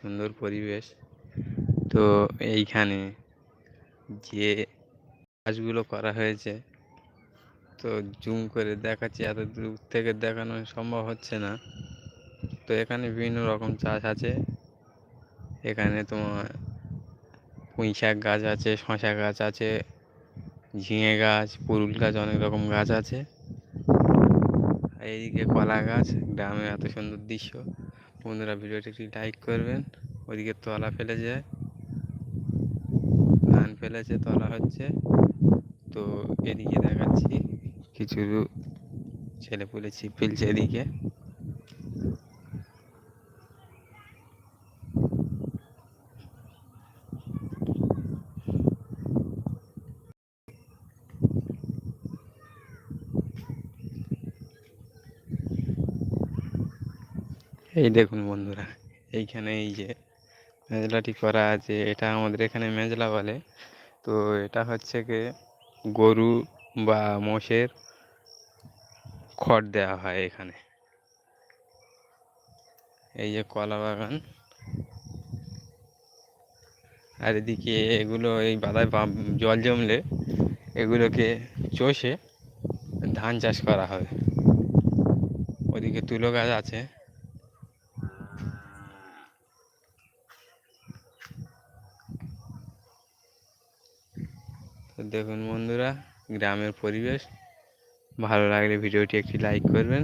সুন্দর পরিবেশ। তো এইখানে যে কাজগুলো করা হয়েছে, তো জুম করে দেখাচ্ছি। এত দূর থেকে দেখানো সম্ভব হচ্ছে না। তো এখানে বিভিন্ন রকম চাষ আছে। এখানে তোমার পুঁই শাক গাছ আছে শশা গাছ আছে, ঝিঙে গাছ, পুরুল গাছ, অনেক রকম গাছ আছে। এইদিকে কলা গাছ, গ্রামে এত সুন্দর দৃশ্য। বন্ধুরা ভিডিওটি একটি লাইক করবেন, ওদিকে তলা ফেলে যায়। ধান ফেলেছে, তলা হচ্ছে। তো এদিকে দেখাচ্ছি, কিছু ছেলে পুলে ছিপ ফেলছে এদিকে। এই দেখুন বন্ধুরা, এইখানে এই যে মেজলাটি করা আছে, এটা আমাদের এখানে মেজলা বলে। তো এটা হচ্ছে কি গরু বা মোষের খড় দেওয়া হয় এখানে। এই যে কলা বাগান। আর এদিকে এগুলো এই বাদায় জল জমলে এগুলোকে চষে ধান চাষ করা হয়। ওদিকে তুলো গাছ আছে। তো দেখুন বন্ধুরা গ্রামের পরিবেশ। ভালো লাগলে ভিডিওটি একটি লাইক করবেন।